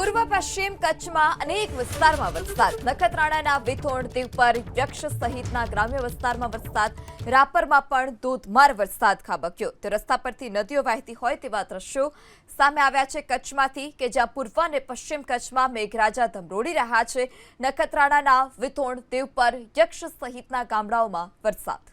પૂર્વ પશ્ચિમ કચ્છમાં અનેક વિસ્તારમાં વરસાદ. નખત્રાણાના વિથોણ દીવપર યક્ષ સહિતના ગ્રામ્ય વિસ્તારમાં વરસાદ. રાપરમાં પણ ધોધમાર વરસાદ ખાબક્યો. તો રસ્તા પરથી નદીઓ વહેતી હોય તેવા દ્રશ્યો સામે આવ્યા છે કચ્છમાંથી, કે જ્યાં પૂર્વ અને પશ્ચિમ કચ્છમાં મેઘરાજા ધમરોડી રહ્યા છે. નખત્રાણાના વિથોણ દીવપર યક્ષ સહિતના ગામડાઓમાં વરસાદ.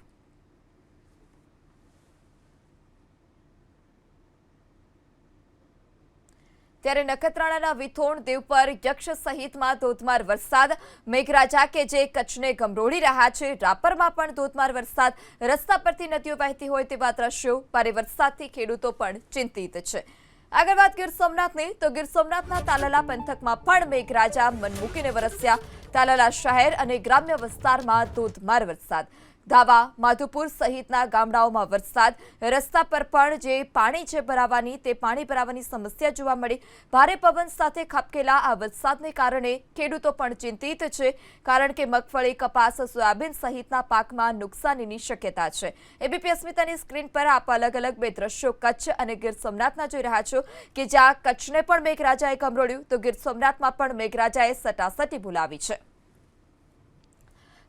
ત્યારે નખત્રાણાના વિથોણ દેવ યક્ષ સહિતમાં ધોધમાર વરસાદ. મેઘરાજા કે જે કચ્છને ગમરોળી રહ્યા છે, રાપરમાં પણ ધોધમાર વરસાદ. રસ્તા પરથી નદીઓ વહેતી હોય તેવા દ્રશ્યો. ભારે વરસાદથી ખેડૂતો પણ ચિંતિત છે. આગળ વાત ગીર સોમનાથની. તો ગીર સોમનાથના તાલાલા પંથકમાં પણ મેઘરાજા મન મૂકીને વરસ્યા. તાલાલા શહેર અને ગ્રામ્ય વિસ્તારમાં ધોધમાર વરસાદ. ધાવા, માધુપુર સહિતના ગામડાઓમાં વરસાદ. રસ્તા પર પણ જે પાણી છે ભરાવાની, તે પાણી ભરાવાની સમસ્યા જોવા મળી. ભારે પવન સાથે ખાબકેલા આ વરસાદને કારણે ખેડૂતો પણ ચિંતિત છે, કારણ કે મગફળી, કપાસ, સોયાબીન સહિતના પાકમાં નુકસાનીની શક્યતા છે. એબીપી અસ્મિતાની સ્ક્રીન પર આપ અલગ અલગ બે દ્રશ્યો કચ્છ અને ગીર સોમનાથના જોઈ રહ્યા છો કે જ્યાં કચ્છને પણ મેઘરાજાએ કમરોડ્યું તો ગીર સોમનાથમાં પણ મેઘરાજાએ સટાસટી બોલાવી છે.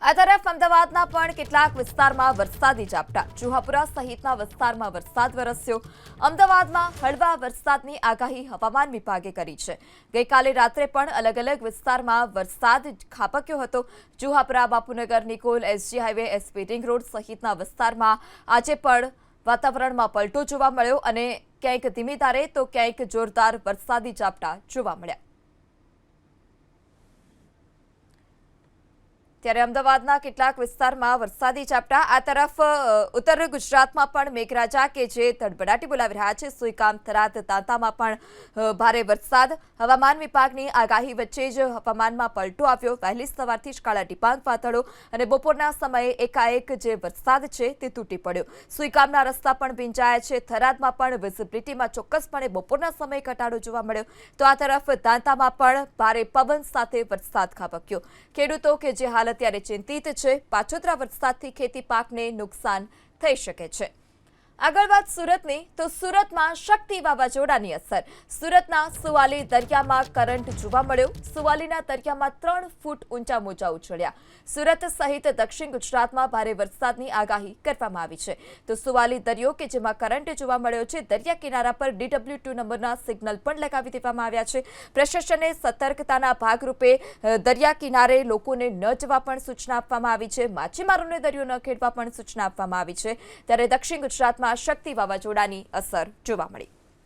આ તરફ અમદાવાદના પણ કેટલાક વિસ્તારમાં વરસાદી ઝાપટા. જુહાપુરા સહિતના વિસ્તારમાં વરસાદ વરસ્યો. અમદાવાદમાં હળવા વરસાદની આગાહી હવામાન વિભાગે કરી છે. ગઈકાલે રાત્રે પણ અલગ અલગ વિસ્તારમાં વરસાદ ખાબક્યો હતો. Juhapura, Bapunagar, Nikol, SG highway, SP ring road સહિતના વિસ્તારમાં આજે પણ વાતાવરણમાં પલટો જોવા મળ્યો અને ક્યાંક ધીમી ધારે તો ક્યાંક જોરદાર વરસાદી ઝાપટા જોવા મળ્યા. ત્યારે અમદાવાદના કેટલાક વિસ્તારમાં વરસાદી ઝાપટા. આ તરફ ઉત્તર ગુજરાતમાં પણ મેઘરાજા કે જે તડબડાટી બોલાવી રહ્યા છે, સુઈકામ, થરાદ, તાંતામાં પણ ભારે વરસાદ. હવામાન વિભાગની આગાહી વચ્ચે જ હવામાનમાં પલટો આવ્યો. વહેલી સવારથી જ કાળા ડિબાંગ વાદળો અને બપોરના સમયે એકાએક જે વરસાદ છે તે તૂટી પડ્યો. સુઈકામના રસ્તા પણ ભીંજાયા છે. થરાદમાં પણ વિઝિબિલિટીમાં ચોક્કસપણે બપોરના સમયે ઘટાડો જોવા મળ્યો. તો આ તરફ તાંતામાં પણ ભારે પવન સાથે વરસાદ ખાબક્યો. ખેડૂતો કે જે હાલ અત્યારે ચિંતિત છે. પાછોતરા વરસાદથી ખેતી પાકને નુકસાન થઈ શકે છે. આગળ વાત સુરતની, તો સુરતમાં શક્તિ વાવાઝોડાની અસર. સુરતના સુવાલી દરિયામાં કરંટ જોવા મળ્યો. સુવાલીના દરિયામાં ત્રણ ફૂટ ઊંચા મોજા ઉછળ્યા. સુરત સહિત દક્ષિણ ગુજરાતમાં ભારે વરસાદની આગાહી કરવામાં આવી છે. તો સુવાલી દરિયો કે જેમાં કરંટ જોવા મળ્યો છે, દરિયા કિનારા પર ડીડબ્લ્યુ ટુ નંબરના સિગ્નલ પણ લગાવી દેવામાં આવ્યા છે. પ્રશાસને સતર્કતાના ભાગરૂપે દરિયા કિનારે લોકોને ન જવા પણ સૂચના આપવામાં આવી છે. માછીમારોને દરિયો ન ખેડવા પણ સૂચના આપવામાં આવી છે. ત્યારે દક્ષિણ ગુજરાતમાં શક્તિ વાવાઝોડાની અસર જોવા મળી.